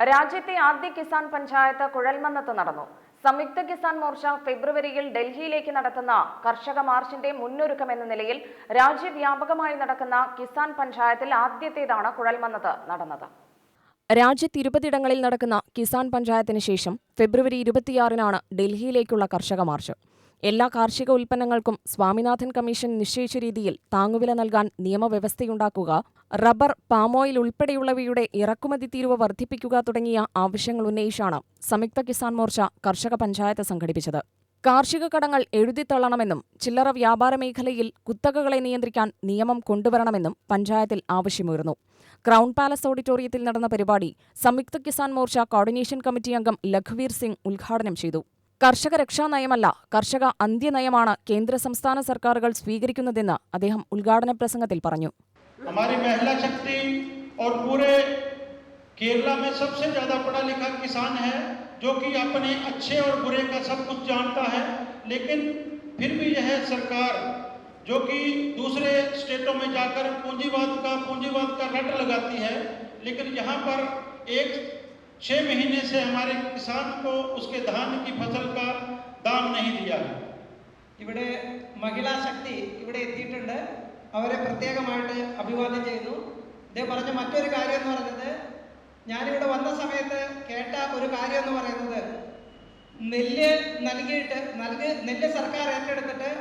രാജ്യത്തെ ആദ്യ കിസാൻ പഞ്ചായത്ത് കുഴൽമന്നത്ത് നടന്നു. സംയുക്ത കിസാൻ മോർച്ച ഫെബ്രുവരിയിൽ ഡൽഹിയിലേക്ക് നടത്തുന്ന കർഷക മാർച്ചിന്റെ മുന്നൊരുക്കം എന്ന നിലയിൽ രാജ്യവ്യാപകമായി നടക്കുന്ന കിസാൻ പഞ്ചായത്തിൽ ആദ്യത്തേതാണ് കുഴൽമന്നത്ത് നടന്നത്. രാജ്യത്ത് ഇരുപതിടങ്ങളിൽ നടക്കുന്ന കിസാൻ പഞ്ചായത്തിന് ശേഷം ഫെബ്രുവരി ഇരുപത്തിയാറിനാണ് ഡൽഹിയിലേക്കുള്ള കർഷക മാർച്ച്. എല്ലാ കാർഷിക ഉൽപ്പന്നങ്ങൾക്കും സ്വാമിനാഥൻ കമ്മീഷൻ നിശ്ചയിച്ച രീതിയിൽ താങ്ങുവില നൽകാൻ നിയമവ്യവസ്ഥയുണ്ടാക്കുക റബ്ബർ പാമോയിൽ ഉൾപ്പെടെയുള്ളവയുടെ ഇറക്കുമതി തീരുവ വർദ്ധിപ്പിക്കുക തുടങ്ങിയ ആവശ്യങ്ങൾ ഉന്നയിച്ചാണ് സംയുക്ത കിസാൻ മോർച്ച കർഷക പഞ്ചായത്ത് സംഘടിപ്പിച്ചത്. കാർഷിക കടങ്ങൾ എഴുതിത്തള്ളണമെന്നും ചില്ലറ വ്യാപാര മേഖലയിൽ കുത്തകകളെ നിയന്ത്രിക്കാൻ നിയമം കൊണ്ടുവരണമെന്നും പഞ്ചായത്തിൽ ആവശ്യമുയർന്നു. ക്രൗൺ പാലസ് ഓഡിറ്റോറിയത്തിൽ നടന്ന പരിപാടി സംയുക്ത കിസാൻ മോർച്ച കോർഡിനേഷൻ കമ്മിറ്റി അംഗം ലഖ്വീർ സിംഗ് ഉദ്ഘാടനം ചെയ്തു. കർഷക രക്ഷാ നയമല്ല കർഷക അന്ത്യനയമാണ് കേന്ദ്ര സംസ്ഥാന സർക്കാരുകൾ സ്വീകരിക്കുന്നതെന്ന് അദ്ദേഹം ഉദ്ഘാടന പ്രസംഗത്തിൽ പറഞ്ഞു हमारी महिला शक्ति और पूरे केरला में सबसे ज़्यादा पढ़ा लिखा किसान है जो कि अपने अच्छे और बुरे का सब कुछ जानता है लेकिन फिर भी यह सरकार जो कि दूसरे स्टेटों में जाकर पूंजीवाद का पूंजीवाद का रट लगाती है लेकिन यहाँ पर एक छः महीने से हमारे किसान को उसके धान की फसल का दाम नहीं दिया है ഇവിടെ മഹിളാ ശക്തി ഇവിടെ എത്തിയിട്ടുണ്ട് അവരെ പ്രത്യേകമായിട്ട് അഭിവാദ്യം ചെയ്യുന്നു ഇദ്ദേഹം പറഞ്ഞ മറ്റൊരു കാര്യം എന്ന് പറഞ്ഞത് ഞാനിവിടെ വന്ന സമയത്ത് കേട്ട ഒരു കാര്യം എന്ന് പറയുന്നത് നെല്ല് നൽകിയിട്ട് നൽകി നെല്ല് സർക്കാർ ഏറ്റെടുത്തിട്ട്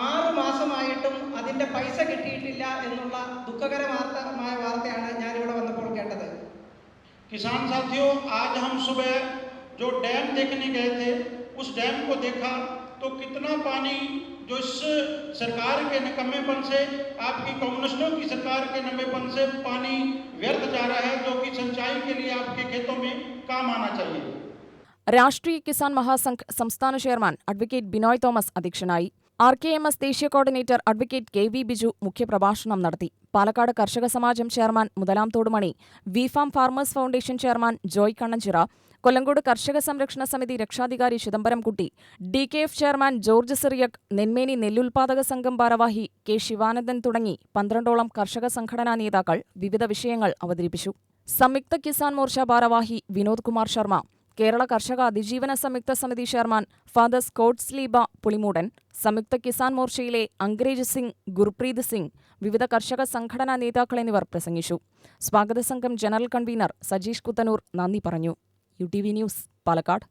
ആറ് മാസമായിട്ടും അതിൻ്റെ പൈസ കിട്ടിയിട്ടില്ല എന്നുള്ള ദുഃഖകരമായ किसान साथियों आज हम सुबह जो डैम देखने गए थे उस डैम को देखा तो कितना पानी जो इस सरकार के निकम्मेपन से आपकी कम्युनिस्टों की सरकार के नम्बेपन से पानी व्यर्थ जा रहा है जो कि सिंचाई के लिए आपके खेतों में काम आना चाहिए രാഷ്ട്രീയ കിസാൻ മഹാസംഘ് സംസ്ഥാന ചെയർമാൻ അഡ്വക്കേറ്റ് ബിനോയ് തോമസ് അധ്യക്ഷനായി ആർ കെ എം എസ് ദേശീയ coordinator advocate K V Biju മുഖ്യപ്രഭാഷണം നടത്തി. പാലക്കാട് കർഷക സമാജം ചെയർമാൻ മുതലാം തോടുമണി V farm farmers foundation chairman Joy Kannanchira Kollengode കർഷക സംരക്ഷണ സമിതി രക്ഷാധികാരി Chidambaram Kutty D K F chairman George Cyriac Nenmeni നെല്ലുൽപാദക സംഘം ഭാരവാഹി കെ ശിവാനന്ദൻ തുടങ്ങി പന്ത്രണ്ടോളം കർഷക സംഘടനാ നേതാക്കൾ വിവിധ വിഷയങ്ങൾ അവതരിപ്പിച്ചു. സംയുക്ത കിസാൻ മോർച്ച ഭാരവാഹി വിനോദ് കുമാർ ശർമ്മ കേരള കർഷക അതിജീവന സംയുക്ത സമിതി ചെയർമാൻ ഫാദർ സ്കോട്ട്സ് ലീബ പുളിമൂടൻ സംയുക്ത കിസാൻ മോർച്ചയിലെ അംഗ്രേജ് സിംഗ് ഗുർപ്രീത് സിംഗ് വിവിധ കർഷക സംഘടനാ നേതാക്കൾ എന്നിവർ പ്രസംഗിച്ചു. സ്വാഗത സംഘം ജനറൽ കൺവീനർ സജീഷ് കുത്തനൂർ നന്ദി പറഞ്ഞു. U T V news Palakkad.